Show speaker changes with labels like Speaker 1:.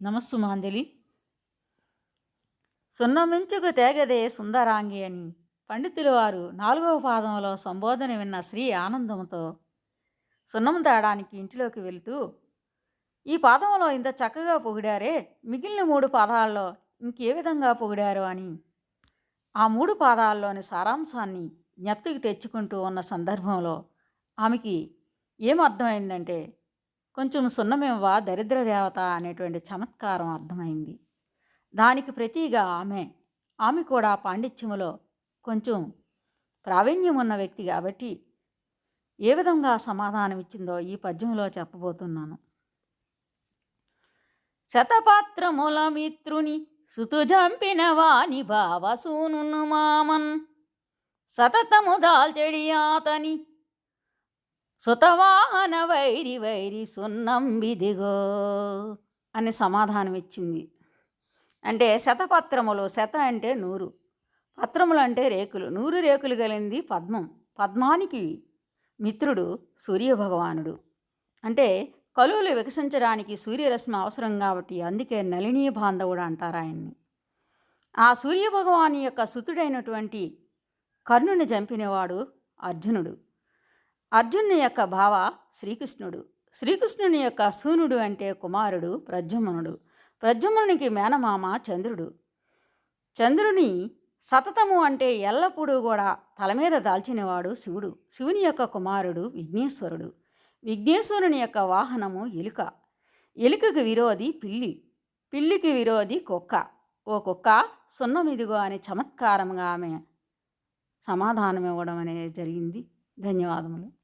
Speaker 1: నమస్సుమాంజలి సున్నమించుకు తేగదే సుందరాంగి అని పండితుల వారు నాలుగవ పాదంలో సంబోధన విన్న శ్రీ ఆనందంతో సున్నం తేడానికి ఇంటిలోకి వెళుతూ ఈ పాదంలో ఇంత చక్కగా పొగిడారే మిగిలిన మూడు పాదాల్లో ఇంకే విధంగా పొగిడారు అని. ఆ మూడు పాదాల్లోని సారాంశాన్ని జ్ఞప్తికి తెచ్చుకుంటూ ఉన్న సందర్భంలో ఆమెకి ఏమర్థమైందంటే కొంచెం సున్నమివ్వ దరిద్ర దేవత అనేటువంటి చమత్కారం అర్థమైంది. దానికి ప్రతిగా ఆమె ఆమె కూడా పాండిత్యములో కొంచెం ప్రావీణ్యం ఉన్న వ్యక్తి కాబట్టి ఏ విధంగా సమాధానం ఇచ్చిందో ఈ పద్యంలో చెప్పబోతున్నాను. శతపాత్రముల మిత్రుని సుతుజంపిన వాని భావసూను మామన్ సతతము దాల్చెడి ఆతని సుతవాహన వైరి వైరి సున్నం విదిగో అని సమాధానం ఇచ్చింది అంటే శతపత్రములు శత అంటే నూరు పత్రములు అంటే రేకులు. నూరు రేకులు కలిగింది పద్మం పద్మానికి మిత్రుడు సూర్యభగవానుడు. అంటే కలువులు వికసించడానికి సూర్యరశ్మి అవసరం కాబట్టి అందుకే నళినీ బాంధవుడు అంటారు ఆయన్ని. ఆ సూర్యభగవాని యొక్క సుతుడైనటువంటి కర్ణుని చంపినవాడు అర్జునుడు. అర్జునుని యొక్క భావ శ్రీకృష్ణుడు. శ్రీకృష్ణుని యొక్క సూనుడు అంటే కుమారుడు ప్రద్యుమ్నుడు. ప్రద్యుమ్నునికి మేనమామ చంద్రుడు. చంద్రుని సతతము అంటే ఎల్లప్పుడూ కూడా తల మీద దాల్చినవాడు శివుడు. శివుని యొక్క కుమారుడు విఘ్నేశ్వరుడు. విఘ్నేశ్వరుని యొక్క వాహనము ఎలుక. ఎలుకకు విరోధి పిల్లి. పిల్లికి విరోధి కుక్క. ఓ కుక్క సున్నమిదిగో అని చమత్కారంగా ఆమె సమాధానం ఇవ్వడం అనేది జరిగింది. ధన్యవాదములు.